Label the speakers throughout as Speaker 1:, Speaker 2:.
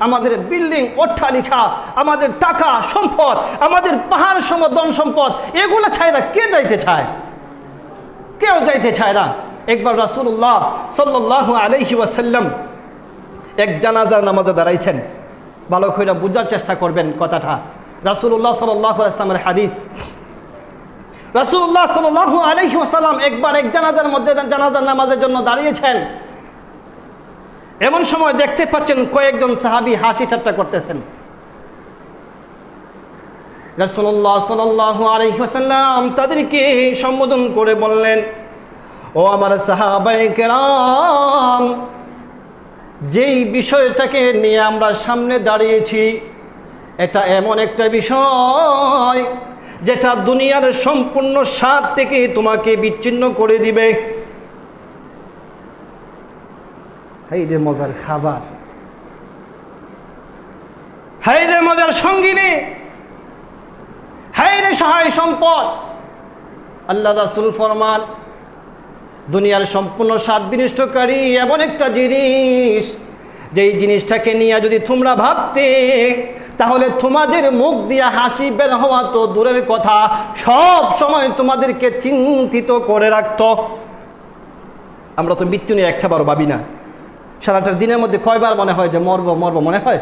Speaker 1: আমাদের বিল্ডিং অট্টালিকা, আমাদের টাকা, সম্পদ, আমাদের পাহাড় সম ধন সম্পদ, এগুলো চায় না কে যাইতে চায়? কেউ যাইতে চায় না। একবার রাসূলুল্লাহ সাল্লাল্লাহু আলাইহি ওয়াসাল্লাম এক জানাজার নামাজে দাঁড়াইছেন। ভালো করে বোঝার চেষ্টা করবেন কথাটা। রাসূলুল্লাহ সাল্লাল্লাহু আলাইহি ওয়াসাল্লামের হাদিস। রাসূলুল্লাহ সাল্লাল্লাহু আলাইহি ওয়াসাল্লাম একবার এক জানাজার মধ্যে জানাজার নামাজের জন্য দাঁড়িয়েছেন। এমন সময় দেখতে পাচ্ছেন কয়েকজন সাহাবি হাসি ঠাট্টা করতেছেন। রাসূলুল্লাহ সাল্লাল্লাহু আলাইহি ওয়াসাল্লাম তাদেরকে সম্বোধন করে বললেন, ও আমার সাহাবায়ে কেরাম, যেই বিষয়টাকে নিয়ে আমরা সামনে দাঁড়িয়েছি, এটা এমন একটা বিষয় যেটা দুনিয়ার সম্পূর্ণ স্বাদ থেকে তোমাকে বিচ্ছিন্ন করে দিবে। হাই রে মজার খাবার। হাই রে মজার সঙ্গিনী। হাই রে সহায় সম্পদ। আল্লাহ রাসুল ফরমান, দুনিয়ার সম্পূর্ণ স্বাদ বিনিষ্টকারী এমন একটা জিনিস, যেই জিনিসটাকে নিয়ে যদি তোমরা ভাবতে, তাহলে তোমাদের মুখ দিয়ে হাসি বের হওয়া তো দূরের কথা, সব সময় তোমাদেরকে চিন্তিত করে রাখত। আমরা তো মৃত্যু নিয়ে একটা বারো ভাবি না। সারাটা দিনের মধ্যে কয়বার মনে হয় যে মরবো মরবো মনে হয়?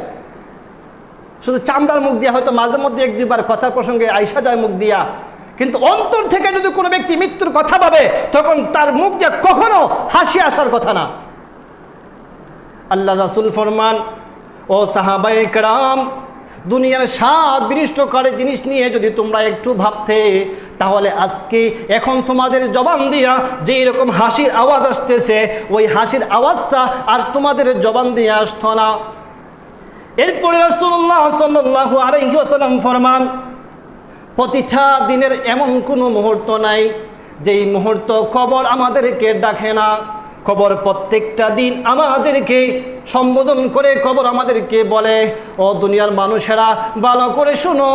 Speaker 1: শুধু চামড়ার মুখ দিয়া হয়তো মাঝে মধ্যে এক দুইবার কথার প্রসঙ্গে আইসা যায় মুখ দিয়া। কিন্তু অন্তর থেকে যদি কোনো ব্যক্তি মৃত্যুর কথা ভাবে, তখন তার মুখ দিয়ে কখনো হাসি আসার কথা না। আল্লাহ রাসুল ফরমান, ও সাহাবাই কারাম দুনিয়ার স্বাদ বিনিষ্টকারী জিনিস নিয়ে যদি তোমরা একটু ভাবতে, তাহলে আজকে এখন তোমাদের জবান দিয়া যে এরকম হাসির আওয়াজ আসতেছে, ওই হাসির আওয়াজটা আর তোমাদের জবান দিয়ে আসতো না। এরপরে রাসূলুল্লাহ সাল্লাল্লাহু আলাইহি ওয়াসাল্লাম ফরমান, প্রতিটা দিনের এমন কোনো মুহূর্ত নাই, যেই মুহূর্ত কবর আমাদেরকে ডাকে না। কবর প্রত্যেকটা দিন আমাদেরকে সম্বোধন করে কবর আমাদেরকে বলে, ও দুনিয়ার মানুষেরা, ভালো করে শোনো।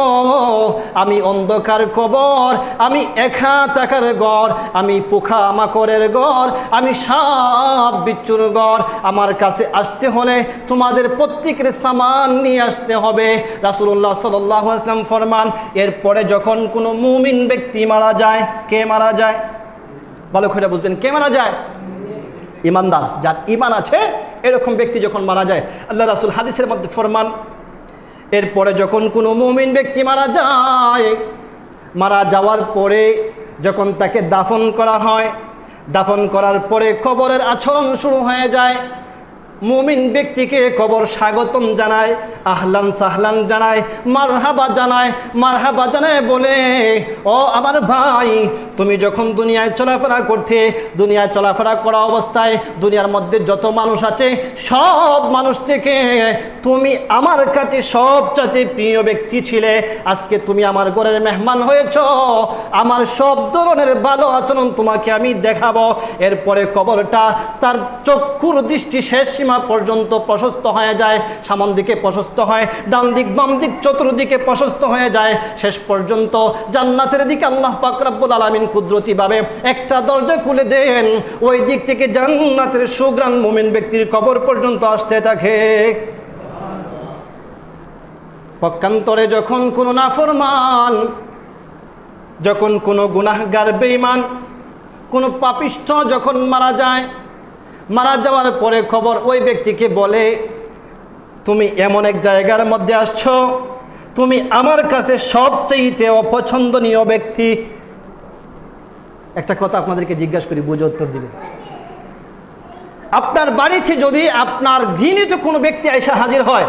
Speaker 1: আমি অন্ধকার কবর, আমি একা টাকার গড়, আমি পোখা মাকড়ের গড়, আমি সাপ বিচ্ছুর গড়। আমার কাছে আসতে হলে তোমাদের প্রত্যেকের সামান নিয়ে আসতে হবে। রাসুল্লাহ সাল্লাহ আসলাম ফরমান, এরপরে যখন কোনো মুমিন ব্যক্তি মারা যায়, কে মারা যায়? ভালো করে বুঝবেন, কে মারা যায়? ইমানদার, যার ইমান আছে, এরকম ব্যক্তি যখন মারা যায়, আল্লাহ রাসুল হাদিসের মধ্যে ফরমান, এরপরে যখন কোনো মুমিন ব্যক্তি মারা যায়, মারা যাওয়ার পরে যখন তাকে দাফন করা হয়, দাফন করার পরে খবরের আচরণ শুরু হয়ে যায় মুমিন ব্যক্তিকে কবর স্বাগতম জানায়, আহলান সাহলান জানায়, মারহাবা জানায় মারহাবা জানায় বলে, ও আমার ভাই, তুমি যখন দুনিয়ায় চলাফেরা করতে, দুনিয়ায় চলাফেরা করা অবস্থায়, দুনিয়ার মধ্যে যত মানুষ আছে, সব মানুষ থেকে তুমি আমার কাছে সবচাইতে প্রিয় ব্যক্তি ছিলে। আজকে তুমি আমার ঘরের মেহমান হয়েছ। আমার সব ধরনের ভালো আচরণ তোমাকে আমি দেখাবো। এরপরে কবরটা তার চক্ষুর দৃষ্টি শেষ সীমা পর্যন্ত প্রশস্ত হয়ে যায়, সামন দিকে প্রশস্ত হয়, ডান দিক, বাম দিক, চতুর্দিকে প্রশস্ত হয়ে যায়। শেষ পর্যন্ত জান্নাতের দিকে আল্লাহ পাকরাব্বুল আলমিন কুদরতিভাবে একটা দরজা খুলে দেন। ওই দিক থেকে জান্নাতের সুগ্রাণ মুমিন ব্যক্তির কবর পর্যন্ত আসতে থাকে। পক্ষান্তরে যখন কোনো নাফরমান, যখন কোনো গুনাহগার বেঈমান, কোনো পাপিষ্ঠ যখন মারা যায় মারা যাওয়ার পরে খবর ওই ব্যক্তিকে বলে, তুমি এমন এক জায়গার মধ্যে আসছো। তুমি আমার কাছে সবচেয়ে অপছন্দনীয় ব্যক্তি। একটা কথা আপনাদেরকে জিজ্ঞাসা করি, বুঝে উত্তর দিবে আপনার বাড়িতে যদি আপনার ঘৃণিত কোনো ব্যক্তি এসে হাজির হয়,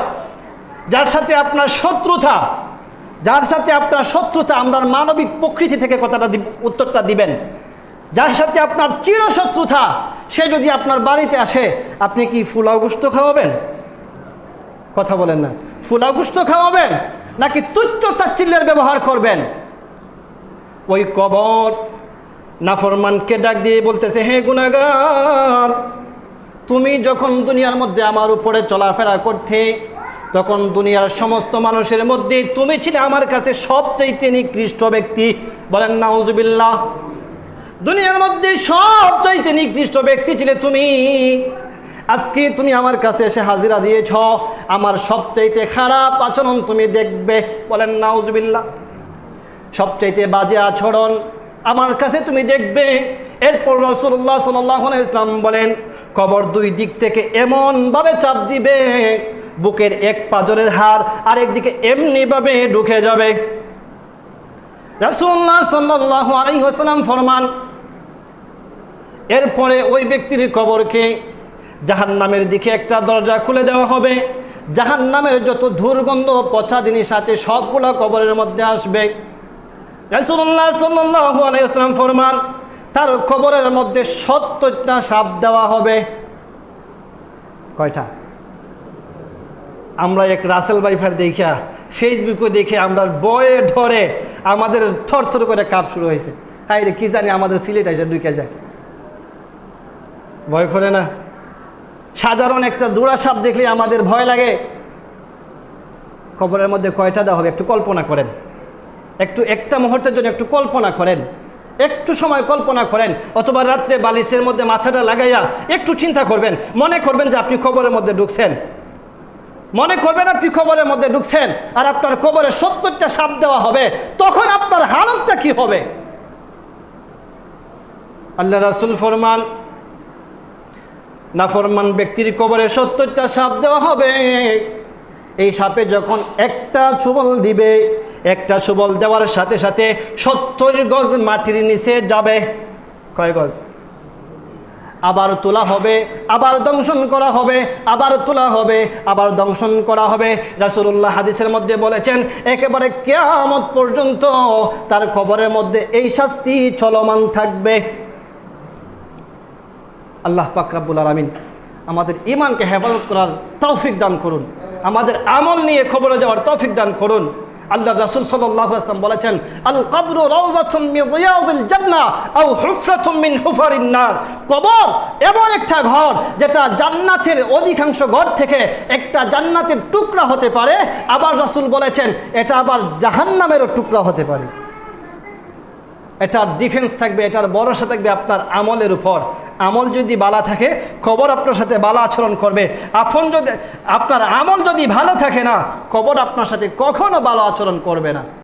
Speaker 1: যার সাথে আপনার শত্রুতা, যার সাথে আপনার শত্রুতা আপনার মানবিক প্রকৃতি থেকে কথাটা উত্তরটা দিবেন। যার সাথে আপনার চিরশত্রুতা, সে যদি আপনার বাড়িতে আসে, আপনি কি ফুলাও গুস্ত খাওয়াবেন? কথা বলেন না। ফুলাও গুস্ত খাওয়াবেন, নাকি তুচ্ছ তাচ্ছিল্যের ব্যবহার করবেন? ওই কবর নাফরমানকে ডাক দিয়ে বলতেছে, হে গুনাগার তুমি যখন দুনিয়ার মধ্যে আমার উপরে চলাফেরা করতে, তখন দুনিয়ার সমস্ত মানুষের মধ্যে তুমি ছিলে আমার কাছে সবচাইতে নিকৃষ্ট ব্যক্তি। বলেন, নাউজুবিল্লাহ। দুনিয়ার মধ্যে সবচাইতে নিকৃষ্ট ব্যক্তি ছিলে তুমি। আজকে তুমি আমার কাছে এসে হাজিরা দিয়েছ। আমার সবচাইতে খারাপ আচরণ তুমি দেখবে। বলেন নাউজবিল্লা সবচাইতে বাজে আচরণ আমার কাছে তুমি দেখবে। এরপর রসুল্লাহ সাল্লাহ ইসলাম বলেন, কবর দুই দিক থেকে এমনভাবে চাপ দিবে, বুকের এক পাজরের হার আরেক দিকে এমনিভাবে ঢুকে যাবে। রসুল্লাহ সাল্লাহ আলাইসাল্লাম ফরমান এরপরে ওই ব্যক্তির কবরকে জাহান নামের দিকে একটা দরজা খুলে দেওয়া হবে। জাহান নামের যত দুর্গন্ধ, পচা জিনিস আছে, সবগুলো কবরের মধ্যে আসবে। ফরমান, তার কবরের মধ্যে সত্তরটা সাপ দেওয়া হবে। কয়টা? আমরা এক রাসেল বাইফার দেখিয়া ফেসবুকে দেখে আমরা বয়ে ধরে আমাদের থরথর করে কাপ শুরু হয়েছে। রে, কি জানি আমাদের সিলেট এসে ঢুকে যায়। ভয় করে না। সাধারণ একটা দুড়া সাপ দেখলে আমাদের ভয় লাগে। কবরের মধ্যে কয়টা দেওয়া হবে একটু কল্পনা করেন। একটু একটা মুহূর্তের জন্য একটু কল্পনা করেন। একটু সময় কল্পনা করেন, অথবা রাত্রে বালিশের মধ্যে মাথাটা লাগাইয়া একটু চিন্তা করবেন। মনে করবেন যে আপনি কবরের মধ্যে ঢুকছেন। মনে করবেন আপনি কবরের মধ্যে ঢুকছেন আর আপনার কবরে সত্তরটা সাপ দেওয়া হবে। তখন আপনার হালতটা কি হবে? আল্লাহ রাসুল ফরমান নাফরমান ব্যক্তির কবরে সত্তরটা সাপ দেওয়া হবে। এই সাপে যখন একটা সুবল দিবে, একটা সুবল দেওয়ার সাথে সাথে সত্তর গজ মাটির নিচে যাবে। কয় গজ? আবার তোলা হবে, আবার দংশন করা হবে, আবার তোলা হবে, আবার দংশন করা হবে। রাসুল্লাহ হাদিসের মধ্যে বলেছেন, একেবারে কেয়ামত পর্যন্ত তার খবরের মধ্যে এই শাস্তি চলমান থাকবে। আল্লাহ পাকরাবুল আলমিন আমাদের ইমানকে হেফাজত করার তৌফিক দান করুন। আমাদের আমল নিয়ে খবরে যাওয়ার তৌফিক দান করুন। আল্লাহ রাসূল সাল্লাল্লাহু আলাইহি ওয়াসাল্লাম বলেছেন আল কবরু কবর এমন একটা ঘর যেটা জান্নাতের অধিকাংশ ঘর থেকে একটা জান্নাতের টুকরা হতে পারে। আবার রাসূল বলেছেন, এটা আবার জাহান্নামেরও টুকরা হতে পারে। এটার ডিফেন্স থাকবে, এটার ভরসা থাকবে আপনার আমলের উপর। আমল যদি বালা থাকে কবর আপনার সাথে বালা আচরণ করবে। আপন যদি আপনার আমল যদি ভালো থাকে না কবর আপনার সাথে কখনো বালা আচরণ করবে না।